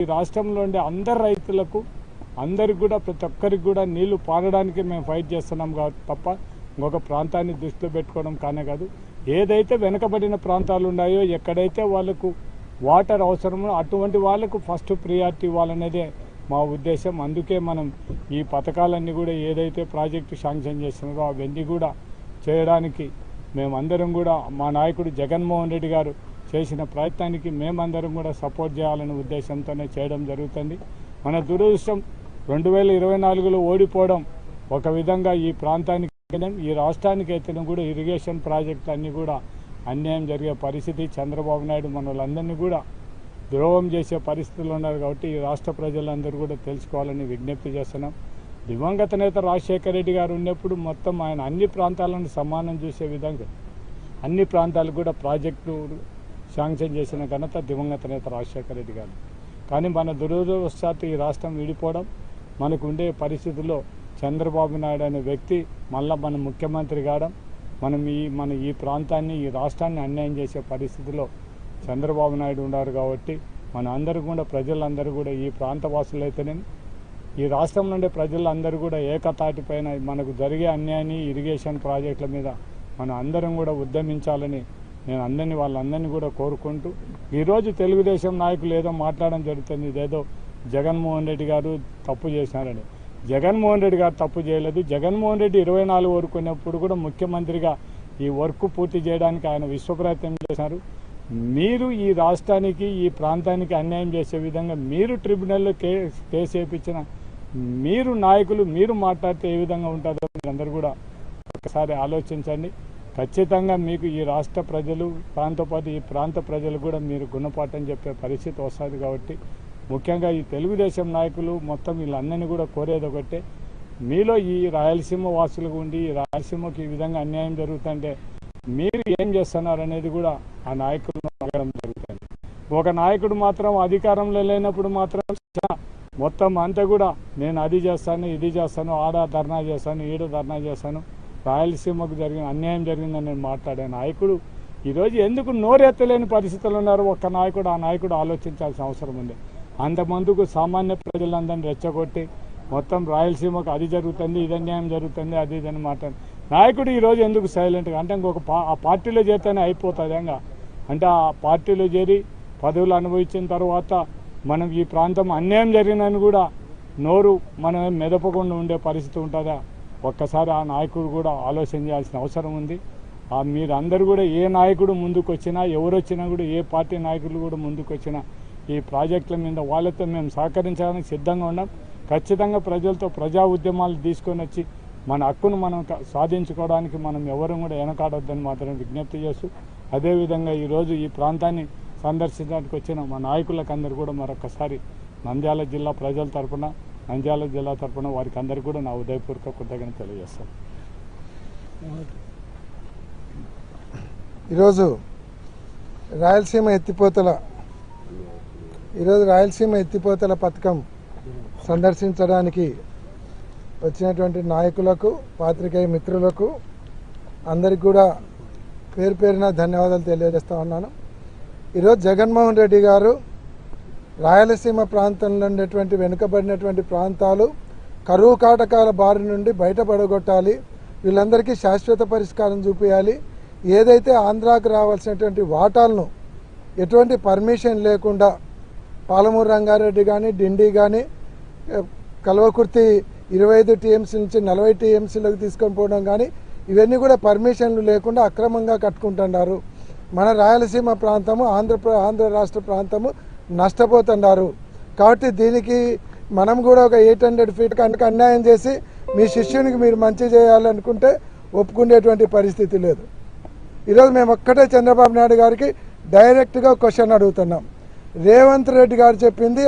ఈ రాష్ట్రంలో ఉండే అందరు రైతులకు అందరికి కూడా ప్రతి ఒక్కరికి కూడా నీళ్ళు పారడానికి మేము ఫైట్ చేస్తున్నాం కాబట్టి తప్ప ఇంకొక ప్రాంతాన్ని దృష్టిలో పెట్టుకోవడం కానే కాదు. ఏదైతే వెనుకబడిన ప్రాంతాలు ఉన్నాయో ఎక్కడైతే వాళ్ళకు వాటర్ అవసరమో అటువంటి వాళ్ళకు ఫస్ట్ ప్రియారిటీ ఇవ్వాలనేదే మా ఉద్దేశం. అందుకే మనం ఈ పథకాలన్నీ కూడా ఏదైతే ప్రాజెక్టు శాంక్షన్ చేస్తున్నారో అవన్నీ కూడా చేయడానికి మేమందరం కూడా మా నాయకుడు జగన్మోహన్ రెడ్డి గారు చేసిన ప్రయత్నానికి మేమందరం కూడా సపోర్ట్ చేయాలనే ఉద్దేశంతోనే చేయడం జరుగుతుంది. మన దురదృష్టం రెండు వేల ఇరవై నాలుగులో ఓడిపోవడం ఒక విధంగా ఈ ప్రాంతానికి ఈ రాష్ట్రానికి అయితేనే కూడా ఇరిగేషన్ ప్రాజెక్టులు అన్నీ కూడా అన్యాయం జరిగే పరిస్థితి. చంద్రబాబు నాయుడు మన కూడా ద్రోహం చేసే పరిస్థితులు ఉన్నారు కాబట్టి ఈ రాష్ట్ర ప్రజలందరూ కూడా తెలుసుకోవాలని విజ్ఞప్తి చేస్తున్నాం. దివంగత నేత రాజశేఖర రెడ్డి గారు ఉన్నప్పుడు మొత్తం ఆయన అన్ని ప్రాంతాలను సమానం చూసే విధంగా అన్ని ప్రాంతాలకు కూడా ప్రాజెక్టు శాంక్షన్ చేసిన ఘనత దివంగత నేత రాజశేఖర రెడ్డి గారు. కానీ మన దురదృష్టవశాత్తు ఈ రాష్ట్రం విడిపోవడం మనకు ఉండే పరిస్థితుల్లో చంద్రబాబు నాయుడు అనే వ్యక్తి మళ్ళా మన ముఖ్యమంత్రి కావడం మనం ఈ మన ఈ ప్రాంతాన్ని ఈ రాష్ట్రాన్ని అన్యాయం చేసే పరిస్థితిలో చంద్రబాబు నాయుడు ఉన్నారు కాబట్టి మన అందరూ కూడా ప్రజలందరూ కూడా ఈ ప్రాంత వాసులైతేనే ఈ రాష్ట్రం నుండి ప్రజలందరూ కూడా ఏకతాటిపైన మనకు జరిగే అన్యాయాన్ని ఇరిగేషన్ ప్రాజెక్టుల మీద మనం అందరం కూడా ఉద్యమించాలని నేను అందరినీ వాళ్ళందరినీ కూడా కోరుకుంటూ ఈరోజు తెలుగుదేశం నాయకులు ఏదో మాట్లాడడం జరుగుతుంది ఇదేదో జగన్మోహన్ రెడ్డి గారు తప్పు చేశారని. జగన్మోహన్ రెడ్డి గారు తప్పు చేయలేదు. జగన్మోహన్ రెడ్డి ఇరవై నాలుగు వరకున్నప్పుడు కూడా ముఖ్యమంత్రిగా ఈ వర్క్ పూర్తి చేయడానికి ఆయన విశ్వప్రయత్నం చేశారు. మీరు ఈ రాష్ట్రానికి ఈ ప్రాంతానికి అన్యాయం చేసే విధంగా మీరు ట్రిబ్యునల్లో కేసు కేసు వేయించిన మీరు నాయకులు మీరు మాట్లాడితే ఏ విధంగా ఉంటుందో మీరందరూ కూడా ఒకసారి ఆలోచించండి. ఖచ్చితంగా మీకు ఈ రాష్ట్ర ప్రజలు దాంతోపాటు ఈ ప్రాంత ప్రజలు కూడా మీరు గుణపాఠం చెప్పే పరిస్థితి వస్తుంది కాబట్టి ముఖ్యంగా ఈ తెలుగుదేశం నాయకులు మొత్తం వీళ్ళందరినీ కూడా కోరేది ఒకటే. మీలో ఈ రాయలసీమ వాసులకు ఉండి ఈ రాయలసీమకి ఈ విధంగా అన్యాయం జరుగుతుంటే మీరు ఏం చేస్తున్నారు అనేది కూడా ఆ నాయకులను అడగడం జరుగుతుంది. ఒక నాయకుడు మాత్రం అధికారంలో లేనప్పుడు మాత్రం మొత్తం అంతా కూడా నేను అది చేస్తాను ఇది చేస్తాను ఆడ ధర్నా చేస్తాను ఈడ ధర్నా చేస్తాను. రాయలసీమకు జరిగిన అన్యాయం జరిగిందని నేను మాట్లాడే నాయకుడు. ఈరోజు ఎందుకు నోరెత్తలేని పరిస్థితులు ఉన్నారు? ఒక్క నాయకుడు ఆ నాయకుడు ఆలోచించాల్సిన అవసరం ఉంది. అంతమందుకు సామాన్య ప్రజలందరినీ రెచ్చగొట్టి మొత్తం రాయలసీమకు అది జరుగుతుంది ఇది అన్యాయం జరుగుతుంది అది ఇది అని మాట్లాడు. నాయకుడు ఈరోజు ఎందుకు సైలెంట్గా? అంటే ఇంకొక పా ఆ పార్టీలో చేరితేనే అయిపోతుంది ఇంకా అంటే ఆ పార్టీలో చేరి పదవులు అనుభవించిన తర్వాత మనం ఈ ప్రాంతం అన్యాయం జరిగిందని కూడా నోరు మనం మెదపకుండా ఉండే పరిస్థితి ఉంటుందా? ఒక్కసారి ఆ నాయకుడు కూడా ఆలోచన చేయాల్సిన అవసరం ఉంది. ఆ మీరందరూ కూడా ఏ నాయకుడు ముందుకు వచ్చినా ఎవరు వచ్చినా కూడా ఏ పార్టీ నాయకులు కూడా ముందుకు వచ్చినా ఈ ప్రాజెక్టుల మీద వాళ్ళతో మేము సహకరించడానికి సిద్ధంగా ఉన్నాం. ఖచ్చితంగా ప్రజలతో ప్రజా ఉద్యమాలు తీసుకొని వచ్చి మన హక్కును మనం సాధించుకోవడానికి మనం ఎవరు కూడా వెనకాడొద్దని మాత్రం విజ్ఞప్తి చేస్తూ అదేవిధంగా ఈరోజు ఈ ప్రాంతాన్ని సందర్శించడానికి వచ్చిన మా నాయకులకు అందరూ కూడా మరొకసారి నంద్యాల జిల్లా ప్రజల తరఫున నంద్యాల జిల్లా తరఫున వారికి అందరికీ కూడా నా ఉదయపూర్వక కృతజ్ఞత తెలియజేస్తాను. ఈరోజు రాయలసీమ ఎత్తిపోతల ఈరోజు రాయలసీమ ఎత్తిపోతల పథకం సందర్శించడానికి వచ్చినటువంటి నాయకులకు పాత్రికేయ మిత్రులకు అందరికి కూడా పేరు పేరున ధన్యవాదాలు తెలియజేస్తా ఉన్నాను. ఈరోజు జగన్మోహన్ రెడ్డి గారు రాయలసీమ ప్రాంతంలో ఉండేటువంటి వెనుకబడినటువంటి ప్రాంతాలు కరువు కాటకాల బారి నుండి బయటపడగొట్టాలి. వీళ్ళందరికీ శాశ్వత పరిష్కారం చూపించాలి ఏదైతే ఆంధ్రాకు రావాల్సినటువంటి వాటాలను ఎటువంటి పర్మిషన్ లేకుండా పాలమూరు రంగారెడ్డి కానీ డిండి కానీ కల్వకుర్తి ఇరవై ఐదు టీఎంసీ నుంచి నలభై టీఎంసీలకు తీసుకొని పోవడం కానీ ఇవన్నీ కూడా పర్మిషన్లు లేకుండా అక్రమంగా కట్టుకుంటున్నారు. మన రాయలసీమ ప్రాంతము ఆంధ్ర ఆంధ్ర రాష్ట్ర ప్రాంతము నష్టపోతున్నారు. కాబట్టి దీనికి మనం కూడా ఒక ఎయిట్ హండ్రెడ్ ఫీట్ కనుక అన్యాయం చేసి మీ శిష్యునికి మీరు మంచి చేయాలనుకుంటే ఒప్పుకునేటువంటి పరిస్థితి లేదు. ఈరోజు మేము ఒక్కటే చంద్రబాబు నాయుడు గారికి డైరెక్ట్గా క్వశ్చన్ అడుగుతున్నాం. రేవంత్ రెడ్డి గారు చెప్పింది